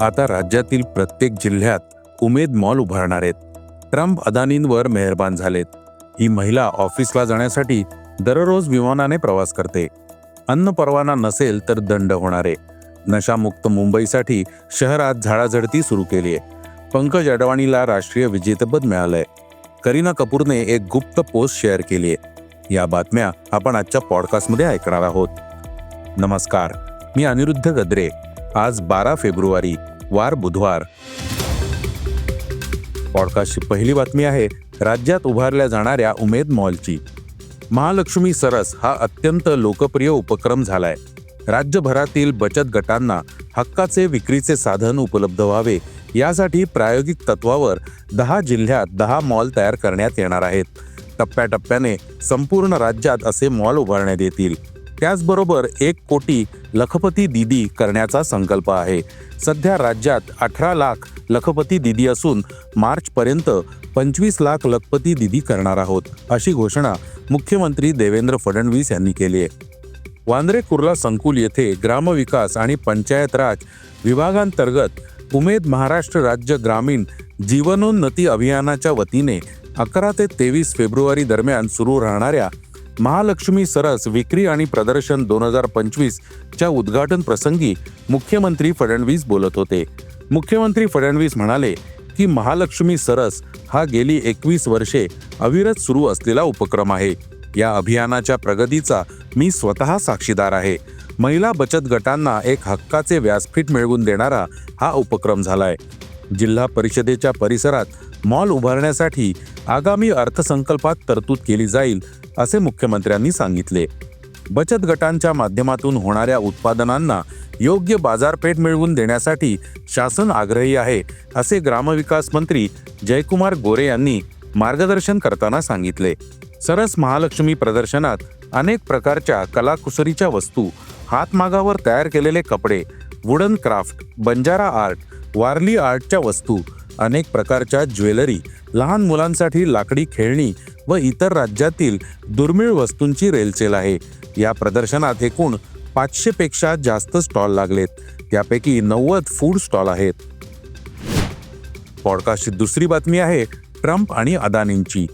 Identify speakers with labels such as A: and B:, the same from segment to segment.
A: आता राज्यातील प्रत्येक जिल्ह्यात उमेद मॉल उभारणार आहेत. ट्रम्प अदानींवर मेहरबान झालेत. ही महिला ऑफिसला जाण्यासाठी दररोज विमानाने प्रवास करते. अन्न परवाना नसेल तर दंड होणार. आहे नशामुक्त मुंबईसाठी शहरात झाडाझडती सुरू केली आहे. पंकज अडवाणीला राष्ट्रीय विजेतेपद मिळालंय. करीना कपूरने एक गुप्त पोस्ट शेअर केली आहे. या बातम्या आपण आजच्या पॉडकास्टमध्ये ऐकणार आहोत. नमस्कार. मी अनिरुद्ध गद्रे. आज बारा फेब्रुवारी वार बुधवार. पॉडकास्टची पहिली बातमी आहे राज्यात उभारल्या जाणाऱ्या उमेद मॉलची. महालक्ष्मी सरस हा अत्यंत लोकप्रिय उपक्रम झालाय. राज्यभरातील बचत गटांना हक्काचे विक्रीचे साधन उपलब्ध व्हावे यासाठी प्रायोगिक तत्वावर दहा जिल्ह्यात दहा मॉल तयार करण्यात येणार आहेत. टप्प्याटप्प्याने संपूर्ण राज्यात असे मॉल उभारण्यात येतील. त्याचबरोबर एक कोटी लखपती दिदी करण्याचा संकल्प आहे. सध्या राज्यात अठरा लाख लखपती दिदी असून मार्चपर्यंत पंचवीस लाख लखपती दिदी करणार आहोत अशी घोषणा मुख्यमंत्री देवेंद्र फडणवीस यांनी केली आहे. वांद्रे कुर्ला संकुल येथे ग्रामविकास आणि पंचायत राज विभागांतर्गत उमेद महाराष्ट्र राज्य ग्रामीण जीवनोन्नती अभियानाच्या वतीने अकरा ते तेवीस फेब्रुवारी दरम्यान सुरू राहणाऱ्या महालक्ष्मी सरस विक्री आणि प्रदर्शन दोन हजार पंचवीस च्या उद्घाटन प्रसंगी मुख्यमंत्री फडणवीस बोलत होते. मुख्यमंत्री फडणवीस म्हणाले की महालक्ष्मी सरस हा गेली एकवीस वर्षे अविरत सुरू असलेला उपक्रम आहे. या अभियानाच्या प्रगतीचा मी स्वतः साक्षीदार आहे. महिला बचत गटांना एक हक्काचे व्यासपीठ मिळवून देणारा हा उपक्रम झालाय. जिल्हा परिषदेच्या परिसरात मॉल उभारण्यासाठी आगामी अर्थसंकल्पात तरतूद केली जाईल असे मुख्यमंत्र्यांनी सांगितले. बचत गटांच्या माध्यमातून होणाऱ्या उत्पादनांना योग्य बाजारपेठ मिळवून देण्यासाठी शासन आग्रही आहे असे ग्रामविकास मंत्री जयकुमार गोरे यांनी मार्गदर्शन करताना सांगितले. सरस महालक्ष्मी प्रदर्शनात अनेक प्रकारच्या कलाकुसरीच्या वस्तू हातमागावर तयार केलेले कपडे wooden craft Banjara art Warli आर्टच्या वस्तू अनेक प्रकारच्या ज्वेलरी लहान मुलांसाठी लाकडी खेळणी व इतर राज्यातील दुर्मिळ वस्तूंची रेलचेल आहे. या प्रदर्शनात एकूण पाचशे पेक्षा जास्त स्टॉल लागलेत. त्यापैकी नव्वद फूड स्टॉल आहेत. पॉडकास्टची दुसरी बातमी आहे ट्रम्प आणि अदानींची.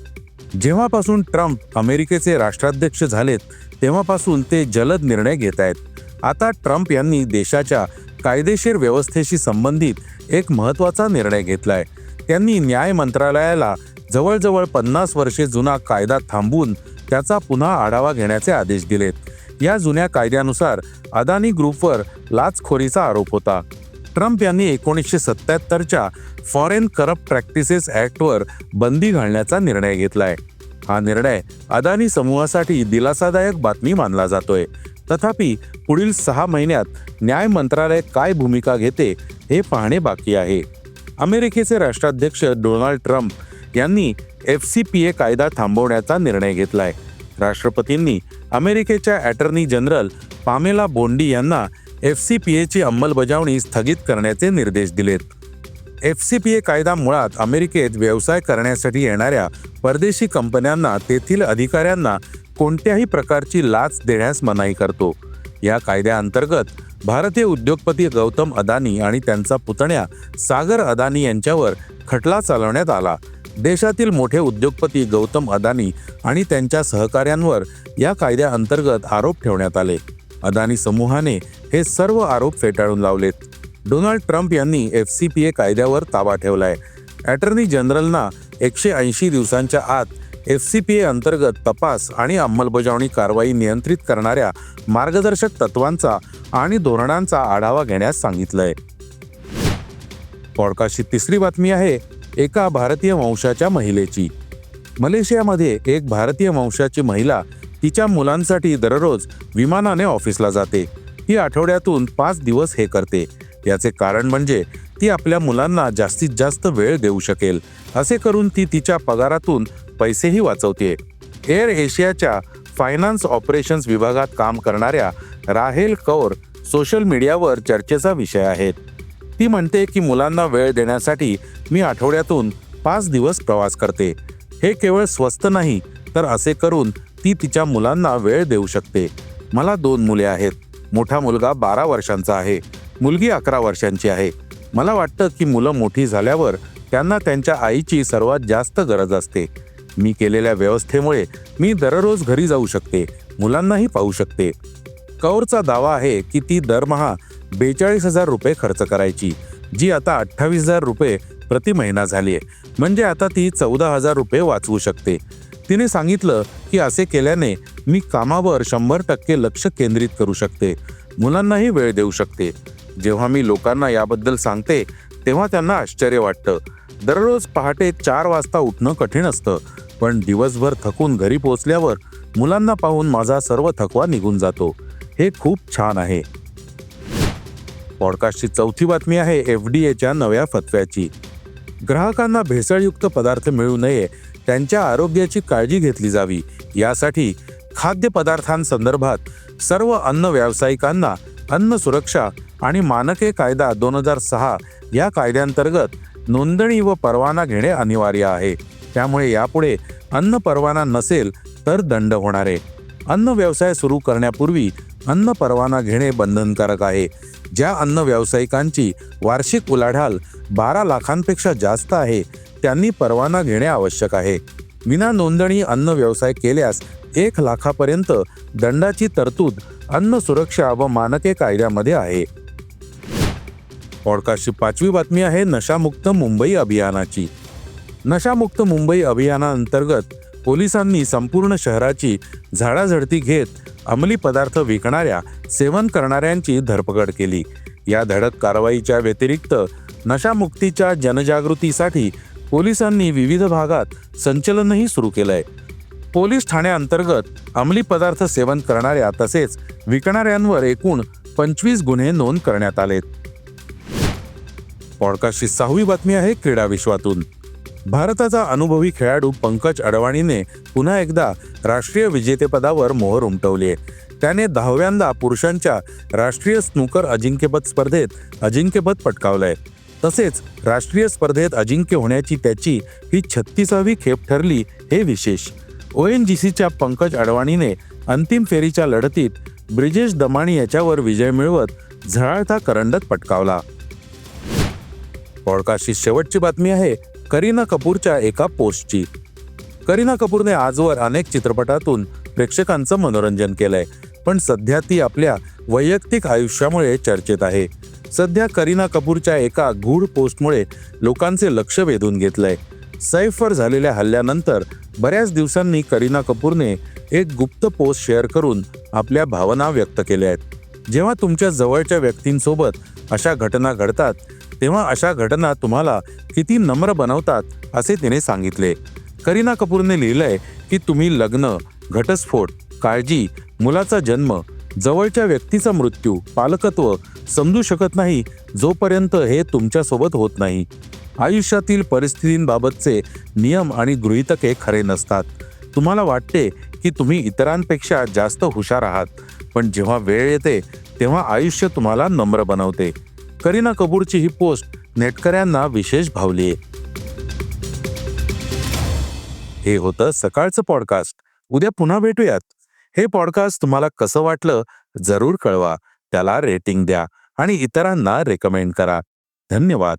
A: जेव्हापासून ट्रम्प अमेरिकेचे राष्ट्राध्यक्ष झालेत तेव्हापासून ते जलद निर्णय घेत आहेत आता ट्रम्प यांनी देशाच्या कायदेशीर व्यवस्थेशी संबंधित एक महत्त्वाचा निर्णय घेतलाय. त्यांनी न्याय मंत्रालयाला जवळजवळ पन्नास वर्षे जुना कायदा थांबवून त्याचा पुन्हा आढावा घेण्याचे आदेश दिलेत. या जुन्या कायद्यानुसार अदानी ग्रुपवर लाचखोरीचा आरोप होता. ट्रम्प यांनी एकोणीसशे सत्याहत्तरच्या फॉरेन करप्ट प्रॅक्टिसेस ॲक्टवर बंदी घालण्याचा निर्णय घेतलाय. हा निर्णय अदानी समूहासाठी दिलासादायक बातमी मानला जातोय. तथापि पुढील सहा महिन्यात न्याय मंत्रालय काय भूमिका घेते हे पाहणे बाकी आहे. अमेरिकेचे राष्ट्राध्यक्ष डोनाल्ड ट्रम्प यांनी एफ सी पी ए कायदा थांबवण्याचा निर्णय घेतलाय. राष्ट्रपतींनी अमेरिकेच्या अटर्नी जनरल पामेला बोंडी यांना एफ सी पी एची अंमलबजावणी स्थगित करण्याचे निर्देश दिलेत. एफ सी पी ए कायदा मुळात अमेरिकेत व्यवसाय करण्यासाठी येणाऱ्या परदेशी कंपन्यांना तेथील अधिकाऱ्यांना कोणत्याही प्रकारची लाच देण्यास मनाई करतो. या कायद्याअंतर्गत भारतीय उद्योगपती गौतम अदानी आणि त्यांचा पुतण्या सागर अदानी यांच्यावर खटला चालवण्यात आला. देशातील मोठे उद्योगपती गौतम अदानी आणि त्यांच्या सहकाऱ्यांवर या कायद्याअंतर्गत आरोप ठेवण्यात आले. अदानी समूहाने हे सर्व आरोप फेटाळून लावलेत. डोनाल्ड ट्रम्प यांनी एफ सी पी ए कायद्यावर ताबा ठेवलाय. अटर्नी जनरलना एकशे ऐंशी दिवसांच्या आत एफ सी पी ए अंतर्गत तपास आणि अंमलबजावणी कारवाई नियंत्रित करणाऱ्या मार्गदर्शक तत्वांचा आणि धोरणांचा आढावा घेण्यास सांगितलंय. पॉडकास्टची तिसरी बातमी आहे एका भारतीय वंशाच्या महिलेची. मलेशियामध्ये एक भारतीय वंशाची महिला तिच्या मुलांसाठी दररोज विमानाने ऑफिसला जाते. ही आठवड्यातून पाच दिवस हे करते. याचे कारण म्हणजे ती आपल्या मुलांना जास्तीत जास्त वेळ देऊ शकेल. असे करून ती तिच्या पगारातून पैसेही वाचवते एअर एशियाच्या फायनान्स ऑपरेशन्स विभागात काम करणाऱ्या राहेल कौर सोशल मीडियावर चर्चेचा विषय आहेत. ती म्हणते की मुलांना वेळ देण्यासाठी मी आठवड्यातून पाच दिवस प्रवास करते. हे केवळ स्वस्त नाही तर असे करून ती तिच्या मुलांना वेळ देऊ शकते. मला दोन मुले आहेत. मोठा मुलगा बारा वर्षांचा आहे. मुलगी अकरा वर्षांची आहे. मला वाटतं की मुलं मोठी झाल्यावर त्यांना त्यांच्या आईची सर्वात जास्त गरज असते. मी केलेल्या व्यवस्थेमुळे मी दररोज घरी जाऊ शकते मुलांनाही पाहू शकते. कौरचा दावा आहे की ती दरमहा बेचाळीस हजार रुपये खर्च करायची जी आता अठ्ठावीस हजार रुपये प्रति महिना झाली आहे म्हणजे आता ती चौदा हजार रुपये वाचवू शकते. तिने सांगितलं की असे केल्याने मी कामावर शंभर टक्के लक्ष केंद्रित करू शकते. मुलांनाही वेळ देऊ शकते. जेव्हा मी लोकांना याबद्दल सांगते तेव्हा त्यांना आश्चर्य वाटतं. दररोज पहाटे चार वाजता उठणं कठीण असतं पण दिवसभर थकून घरी पोचल्यावर मुलांना पाहून माझा सर्व थकवा निघून जातो. हे खूप छान आहे. पॉडकास्टची चौथी बातमी आहे एफ डी एच्या नव्या फतव्याची. ग्राहकांना भेसळयुक्त पदार्थ मिळू नये त्यांच्या आरोग्याची काळजी घेतली जावी. यासाठी खाद्यपदार्थांसंदर्भात सर्व अन्न व्यावसायिकांना अन्न सुरक्षा आणि मानके कायदा दोन हजार सहा या कायद्यांतर्गत नोंदणी व परवाना घेणे अनिवार्य आहे. त्यामुळे यापुढे अन्न परवाना नसेल तर दंड होणार आहे. अन्न व्यवसाय सुरू करण्यापूर्वी अन्न परवाना घेणे बंधनकारक आहे. ज्या अन्न व्यावसायिकांची वार्षिक उलाढाल बारा लाखांपेक्षा जास्त आहे त्यांनी परवाना घेणे आवश्यक आहे. विना नोंदणी अन्न व्यवसाय केल्यास एक लाखापर्यंत दंडाची तरतूद अन्न सुरक्षा व मानके कायद्यामध्ये आहे. पॉडकास्टची पाचवी बातमी आहे नशामुक्त मुंबई अभियानाची. नशामुक्त मुंबई अभियानाअंतर्गत पोलिसांनी संपूर्ण शहराची झाडाझडती घेत अंमली पदार्थ विकणाऱ्या सेवन करणाऱ्यांची धरपकड केली. या धडक कारवाईच्या व्यतिरिक्त नशामुक्तीच्या जनजागृतीसाठी पोलिसांनी विविध भागात संचलनही सुरू केलंय. पोलीस ठाण्याअंतर्गत अंमली पदार्थ सेवन करणाऱ्या तसेच विकणाऱ्यांवर एकूण पंचवीस गुन्हे नोंद करण्यात आलेत. पॉडकास्टची सहावी बातमी आहे क्रीडा विश्वातून. भारताचा अनुभवी खेळाडू पंकज अडवाणीने पुन्हा एकदा राष्ट्रीय विजेतेपदावर मोहर उमटवली आहे. त्याने दहाव्यांदा पुरुषांच्या राष्ट्रीय स्नूकर अजिंक्यपद स्पर्धेत अजिंक्यपद पटकावलंय. तसेच राष्ट्रीय स्पर्धेत अजिंक्य होण्याची त्याची ही छत्तीसावी खेप ठरली हे विशेष. ओ एन जी सीच्या पंकज अडवाणीने अंतिम फेरीच्या लढतीत ब्रिजेश दमाणी याच्यावर विजय मिळवत झळाळता करंडत पटकावला. पॉडकास्टची शेवटची बातमी आहे करीना कपूरच्या एका पोस्टची. करीना कपूरने आजवर अनेक चित्रपटातून प्रेक्षकांचं मनोरंजन केलंय पण सध्या ती आपल्या वैयक्तिक आयुष्यामुळे चर्चेत आहे. सध्या करीना कपूरच्या एका गूढ पोस्टमुळे लोकांचे लक्ष वेधून घेतलंय. सैफवर झालेल्या हल्ल्यानंतर बऱ्याच दिवसांनी करीना कपूरने एक गुप्त पोस्ट शेअर करून आपल्या भावना व्यक्त केल्या आहेत. जेव्हा तुमच्या जवळच्या व्यक्तींसोबत अशा घटना घडतात तेव्हा अशा घटना तुम्हाला किती नम्र बनवतात असे तिने सांगितले. करीना कपूरने लिहिलंय की तुम्ही लग्न घटस्फोट काळजी मुलाचा जन्म जवळच्या व्यक्तीचा मृत्यू पालकत्व समजू शकत नाही जोपर्यंत हे तुमच्यासोबत होत नाही. आयुष्यातील परिस्थितींबाबतचे नियम आणि गृहितके खरे नसतात. तुम्हाला वाटते की तुम्ही इतरांपेक्षा जास्त हुशार आहात पण जेव्हा वेळ येते तेव्हा आयुष्य तुम्हाला नम्र बनवते. करीना कपूरची ही पोस्ट नेटकऱ्यांना विशेष भावली हे होतं सकाळचं पॉडकास्ट. उद्या पुन्हा भेटूयात. हे पॉडकास्ट तुम्हाला कसं वाटलं जरूर कळवा. त्याला रेटिंग द्या आणि इतरांना रेकमेंड करा. धन्यवाद.